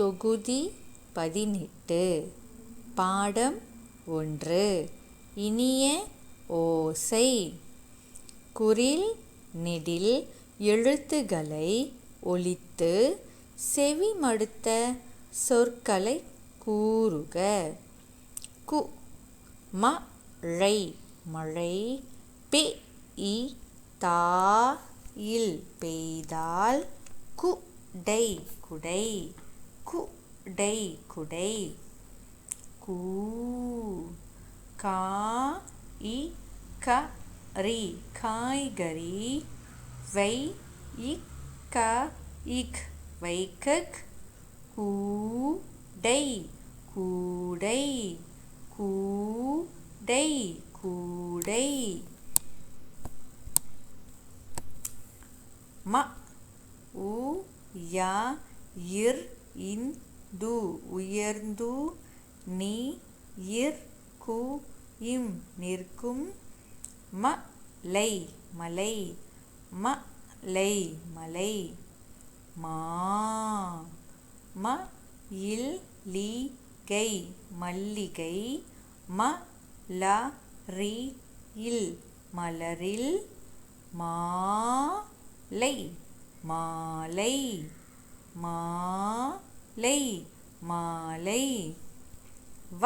தொகுதி பதினெட்டு. பாடம் ஒன்று. இனிய ஓசை. குறில் நெடில் எழுத்துகளை ஒழித்து செவிமடுத்த சொற்களைக் கூறுக. கு மழை மழை பெ இ தா இல் பெய்தால் குடை குடை. குடை குடை கூ கா இ க ரி. காய்கறி வை இக் க இக். வைக்கக் கூடை கூடை கூடை கூடை ம உ யா இர் இந்து உயர்ந்து நீ இர் கு இம் நிற்கும். ம லை மலை ம லை மலை மா ம இல் லி கை மல்லிகை ம ல ரி இல் மலரில் மா லை மாலை. மாலை மாலை. வ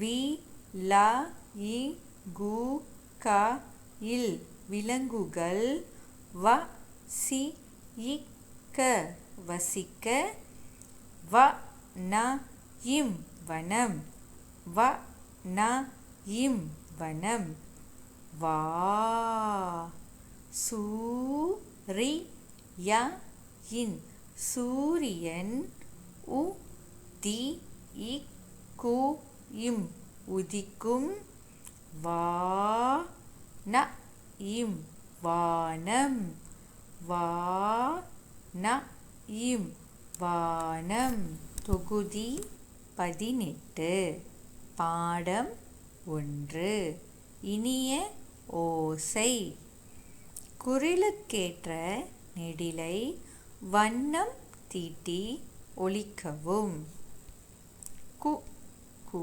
வி ல இ கு க இல் விலங்குகள். வ சி இ க வசிக்க. வ ந இம் வனம். வ ந இம் வனம். வா சூ ரி ய இன் சூரியன் உ தி இ கு இம் உதிக்கும் வா ந இம் வானம் வா ந இம் வானம். தொகுதி பதினெட்டு. பாடம் ஒன்று. இனிய ஓசை. குரலுக்கேற்ற நெடிலை வண்ணம் தீட்டி ஒழிக்கவும். கு கூ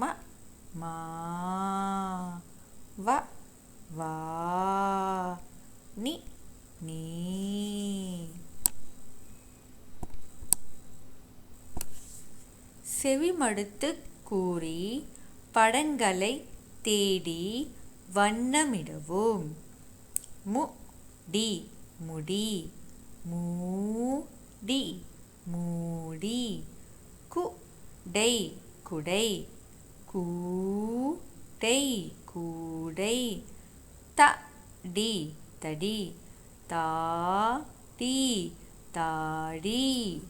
ம மா வ வா நி நீ. செவிமடுத்து கூறி படங்களை தேடி வண்ணமிடவும். மு டி முடி. மூடி. மூடி. குடை. குடை. கூடை. கூடை. தடி. தடி. தாடி. தாடி.